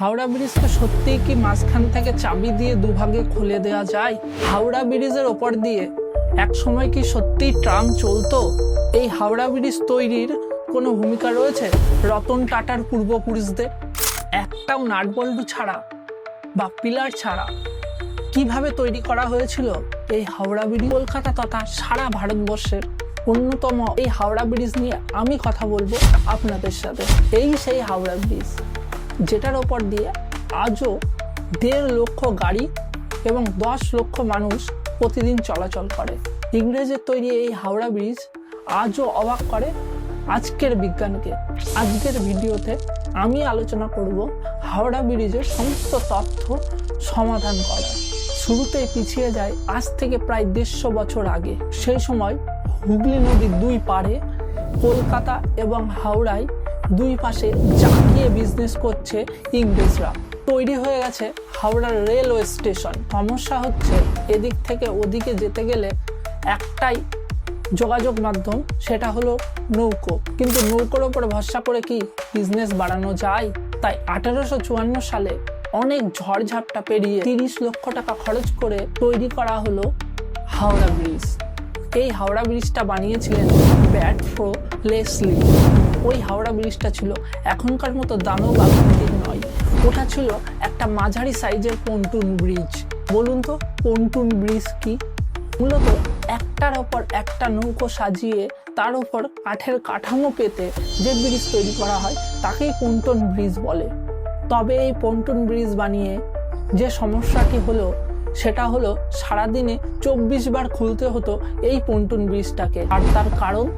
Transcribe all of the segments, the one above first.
হাওড়া ব্রিজটা সত্যিই কি মাঝখান থেকে চাবি দিয়ে দুভাগে খুলে দেওয়া যায়? হাওড়া ব্রিজের ওপর দিয়ে এক সময় কি সত্যিই ট্রাম চলতো? এই হাওড়া ব্রিজ তৈরির কোনো ভূমিকা রয়েছে? রতন টাটার পূর্বপুরুষদের? একটাও নাটবল্টু ছাড়া বা পিলার ছাড়া কীভাবে তৈরি করা হয়েছিল এই হাওড়া ব্রিজ? কলকাতা তথা সারা ভারতবর্ষের অন্যতম এই হাওড়া ব্রিজ নিয়ে আমি কথা বলব আপনাদের সাথে। এই সেই হাওড়া ব্রিজ। যেটার ওপর দিয়ে আজও দেড় লক্ষ গাড়ি এবং দশ লক্ষ মানুষ প্রতিদিন চলাচল করে। ইংরেজের তৈরি এই হাওড়া ব্রিজ আজও অবাক করে আজকের বিজ্ঞানকে। আজকের ভিডিওতে আমি আলোচনা করব হাওড়া ব্রিজের সমস্ত তথ্য সমাধান করা শুরুতেই পিছিয়ে যায় আজ থেকে প্রায় দেড়শো বছর আগে। সেই সময় হুগলি নদীর দুই পাড়ে কলকাতা এবং হাওড়ায় দুই পাশে জাঁকিয়ে বিজনেস করছে ইংরেজরা। তৈরি হয়ে গেছে হাওড়ার রেলওয়ে স্টেশন। সমস্যা হচ্ছে এদিক থেকে ওদিকে যেতে গেলে একটাই যোগাযোগ মাধ্যম, সেটা হলো নৌকো। কিন্তু নৌকোর ওপরে ভরসা করে কি বিজনেস বাড়ানো যায়? তাই আঠারোশো চুয়ান্ন সালে অনেক ঝড়ঝাপটা পেরিয়ে তিরিশ লক্ষ টাকা খরচ করে তৈরি করা হলো হাওড়া ব্রিজ। এই হাওড়া ব্রিজটা বানিয়েছিলেন ব্যাটফ্রো লেসলি। ওই হাওড়া ব্রিজটা ছিল। এখনকার মতো দানব আকৃতির নয়। ওটা ছিল একটা মাঝারি সাইজের পন্টুন ব্রিজ। বলুন তো, পন্টুন ব্রিজ কি? মূলত একটার ওপর একটা নৌকো সাজিয়ে তার ওপর কাঠের কাঠামো পেতে যে ব্রিজ তৈরি করা হয়, তাকেই পন্টন ব্রিজ বলে। তবে এই পন্টন ব্রিজ বানিয়ে যে সমস্যাটি হলো, সেটা হলো সারাদিনে চব্বিশ বার খুলতে হতো এই পন্টন ব্রিজটাকে। আর তার কারণ?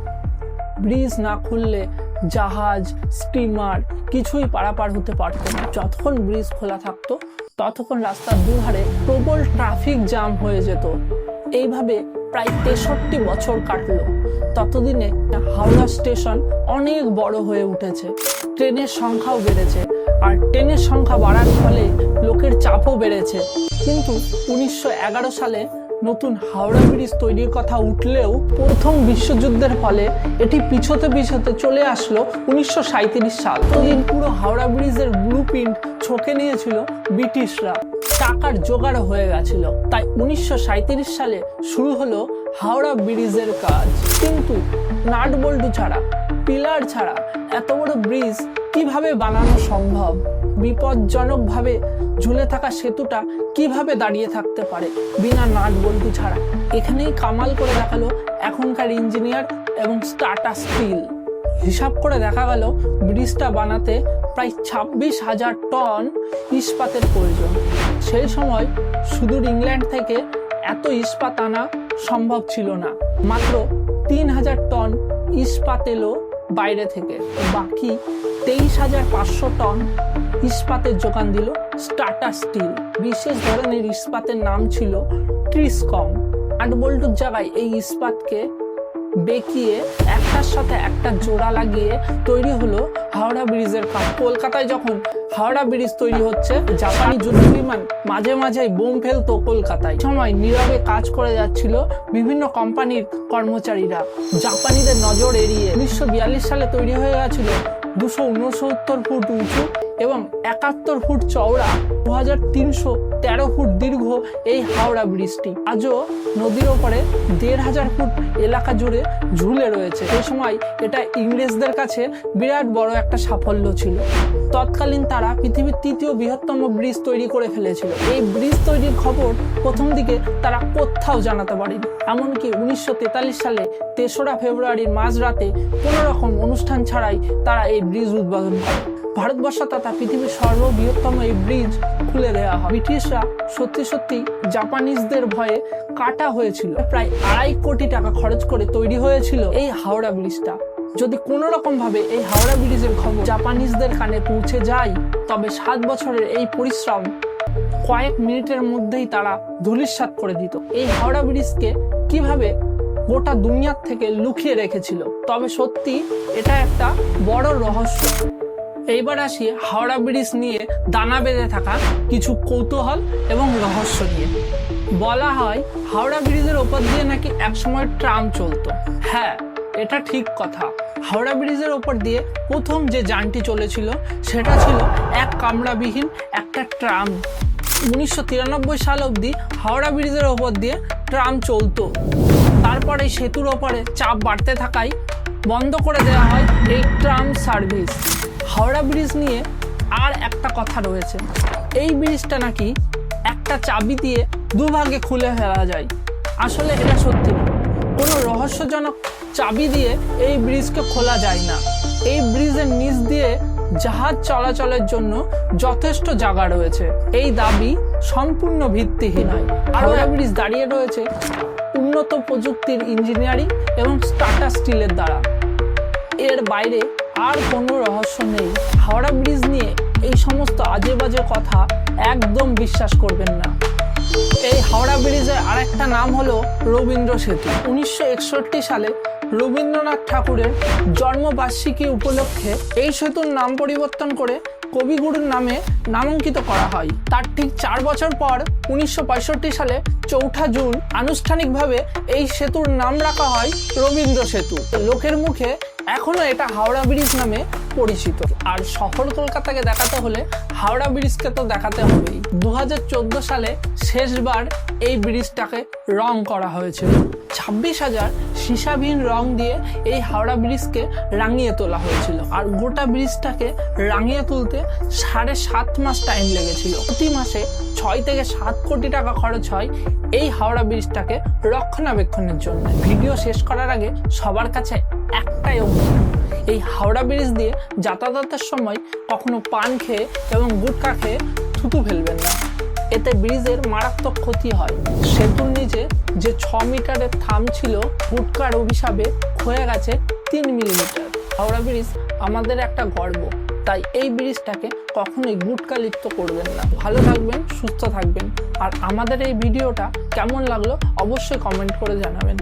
ব্রিজ না খুললে জাহাজ স্টিমার কিছুই পারাপার হতে পারতো না। যতক্ষণ ব্রিজ খোলা থাকতো, ততক্ষণ রাস্তার দুধারে প্রবল ট্রাফিক জ্যাম হয়ে যেত। এইভাবে প্রায় তেষট্টি বছর কাটলো। ততদিনে হাওড়া স্টেশন অনেক বড় হয়ে উঠেছে। ট্রেনের সংখ্যাও বেড়েছে। আর ট্রেনের সংখ্যা বাড়ার ফলে লোকের চাপও বেড়েছে। কিন্তু উনিশশো এগারো সালে নতুন হাওড়া ব্রিজ তৈরির কথা উঠলেও প্রথম বিশ্বযুদ্ধের ফলে এটি পিছোতে পিছোতে চলে আসলো উনিশশো সাল। তখন পুরো হাওড়া ব্রিজের ব্লু প্রিন্ট ছকে নিয়েছিল ব্রিটিশরা। টাকার জোগাড় হয়ে গেছিল। তাই উনিশশো সাঁইত্রিশ সালে শুরু হলো হাওড়া ব্রিজের কাজ। কিন্তু নাট বল্টু ছাড়া, পিলার ছাড়া এত বড় ব্রিজ কীভাবে বানানো সম্ভব? বিপজ্জনকভাবে ঝুলে থাকা সেতুটা কীভাবে দাঁড়িয়ে থাকতে পারে? বিনা নাট বল্টু ছাড়া। এখানেই কামাল করে দেখাল এখনকার ইঞ্জিনিয়ার এবং স্টাটা স্টিল। হিসাব করে দেখা গেল, ব্রিজটা বানাতে প্রায় ছাব্বিশ হাজার টন ইস্পাতের প্রয়োজন। সেই সময় সুদূর ইংল্যান্ড থেকে এত ইস্পাত আনা সম্ভব ছিল না। মাত্র তিন হাজার টন ইস্পাত এলো বাইরে থেকে। বাকি তেইশ হাজার পাঁচশো টন ইস্পাতের যোগান দিল স্টাটা স্টিল বিশেষ ধরনের ইস্পাতের নাম ছিল ট্রিসকম আট বল্টুর জায়গায় এই ইস্পাতকে বেঁকিয়ে একটার সাথে একটা জোড়া লাগিয়ে তৈরি হলো হাওড়া ব্রিজের কাজ কলকাতায় যখন হাওড়া ব্রিজ তৈরি হচ্ছে, জাপানি যুদ্ধ বিমান মাঝে মাঝে বোম ফেলতো কলকাতায়। সময় নীরবে কাজ করে যাচ্ছিল বিভিন্ন কোম্পানির কর্মচারীরা। জাপানিদের নজর এড়িয়ে উনিশশো বিয়াল্লিশ সালে তৈরি হয়ে গেছিল দুশো উনসত্তর ফুট উঁচু এবং একাত্তর ফুট চওড়া দু হাজার তিনশো তেরো ফুট দীর্ঘ এই হাওড়া ব্রিজটি। আজও নদীর ওপরে দেড় হাজার ফুট এলাকা জুড়ে ঝুলে রয়েছে। সেই সময় এটা ইংরেজদের কাছে বিরাট বড় একটা সাফল্য ছিল। তৎকালীন তারা পৃথিবীর তৃতীয় বৃহত্তম ব্রিজ তৈরি করে ফেলেছিল। এই ব্রিজ তৈরির খবর প্রথম দিকে তারা কোথাও জানাতে পারেনি। এমনকি উনিশশো তেতাল্লিশ সালে তেসরা ফেব্রুয়ারির মাঝরাতে কোনো রকম অনুষ্ঠান ছাড়াই তারা এই ব্রিজ উদ্বোধন করে। ভারতবর্ষ তথা পৃথিবীর সর্ববৃহত্তম এই ব্রিজ খুলে দেওয়া হয়। ব্রিটিশরা সত্যি সত্যি জাপানিজদের ভয়ে কাটা হয়েছিল। প্রায় আড়াই কোটি টাকা খরচ করে তৈরি হয়েছিল এই হাওড়া ব্রিজটা। যদি কোনো রকম ভাবে এই হাওড়া ব্রিজের খবর জাপানিজদের কানে পৌঁছে যায়, তবে সাত বছরের এই পরিশ্রম কয়েক মিনিটের মধ্যেই তারা ধূলিসাৎ করে দিত। এই হাওড়া ব্রিজকে কীভাবে গোটা দুনিয়ার থেকে লুকিয়ে রেখেছিল? তবে সত্যি এটা একটা বড় রহস্য। এইবার আসি হাওড়া ব্রিজ নিয়ে দানা বেঁধে থাকা কিছু কৌতূহল এবং রহস্য নিয়ে। বলা হয় হাওড়া ব্রিজের ওপর দিয়ে নাকি একসময় ট্রাম চলতো। হ্যাঁ এটা ঠিক কথা। হাওড়া ব্রিজের ওপর দিয়ে প্রথম যে যানটি চলেছিল, সেটা ছিল এক কামরাবিহীন একটা ট্রাম। উনিশশো তিরানব্বই সাল অবধি হাওড়া ব্রিজের ওপর দিয়ে ট্রাম চলতো। তারপরে সেতুর ওপরে চাপ বাড়তে থাকায় বন্ধ করে দেওয়া হয় এই ট্রাম সার্ভিস। হাওড়া ব্রিজ নিয়ে আর একটা কথা রয়েছে। এই ব্রিজটা নাকি একটা চাবি দিয়ে দুভাগে খুলে ফেলা যায়। আসলে এটা সত্যি কোনো রহস্যজনক চাবি দিয়ে এই ব্রিজকে খোলা যায় না। এই ব্রিজের নিচ দিয়ে জাহাজ চলাচলের জন্য যথেষ্ট জায়গা রয়েছে। এই দাবি সম্পূর্ণ ভিত্তিহীন হয়। হাওড়া ব্রিজ দাঁড়িয়ে রয়েছে উন্নত প্রযুক্তির ইঞ্জিনিয়ারিং এবং টাটা স্টিলের দ্বারা। এর বাইরে আর কোনো রহস্য নেই। হাওড়া ব্রিজ নিয়ে এই সমস্ত আজে বাজে কথা একদম বিশ্বাস করবেন না। এই হাওড়া ব্রিজের আরেকটা নাম হলো রবীন্দ্র সেতু। উনিশশো একষট্টি সালে রবীন্দ্রনাথ ঠাকুরের জন্মবার্ষিকী উপলক্ষে এই সেতুর নাম পরিবর্তন করে কবিগুরুর নামে নামাঙ্কিত করা হয়। তার ঠিক চার বছর পর উনিশশো পঁয়ষট্টি সালে চৌঠা জুন আনুষ্ঠানিকভাবে এই সেতুর নাম রাখা হয় রবীন্দ্র সেতু। লোকের মুখে এখনও এটা হাওড়া ব্রিজ নামে পরিচিত। আর শহর কলকাতাকে দেখাতে হলে হাওড়া ব্রিজকে তো দেখাতে হবেই। দু হাজার চোদ্দ সালে শেষবার এই ব্রিজটাকে রং করা হয়েছিল। ছাব্বিশ হাজার সীসাবিহীন রং দিয়ে এই হাওড়া ব্রিজকে রাঙিয়ে তোলা হয়েছিল। আর গোটা ব্রিজটাকে রাঙিয়ে তুলতে সাড়ে সাত মাস টাইম লেগেছিল। প্রতি মাসে ছয় থেকে সাত কোটি টাকা খরচ হয় এই হাওড়া ব্রিজটাকে রক্ষণাবেক্ষণের জন্য। ভিডিও শেষ করার আগে সবার কাছে একটাই অনুরোধ এই হাওড়া ব্রিজ দিয়ে যাতায়াতের সময় কখনো পান খেয়ে এবং গুটকা খেয়ে থুতু ফেলবেন না। এতে ব্রিজের মারাত্মক ক্ষতি হয়। সেতুর নিচে যে ছ মিটারের থাম ছিল, গুটকার অভিশাপে ক্ষয়ে গেছে তিন মিলিমিটার। হাওড়া ব্রিজ আমাদের একটা গর্ব। তাই এই ব্রিজটাকে কখনোই গুটকা লিপ্ত করবেন না। ভালো থাকবেন, সুস্থ থাকবেন। আর আমাদের এই ভিডিওটা কেমন লাগল অবশ্যই কমেন্ট করে জানাবেন।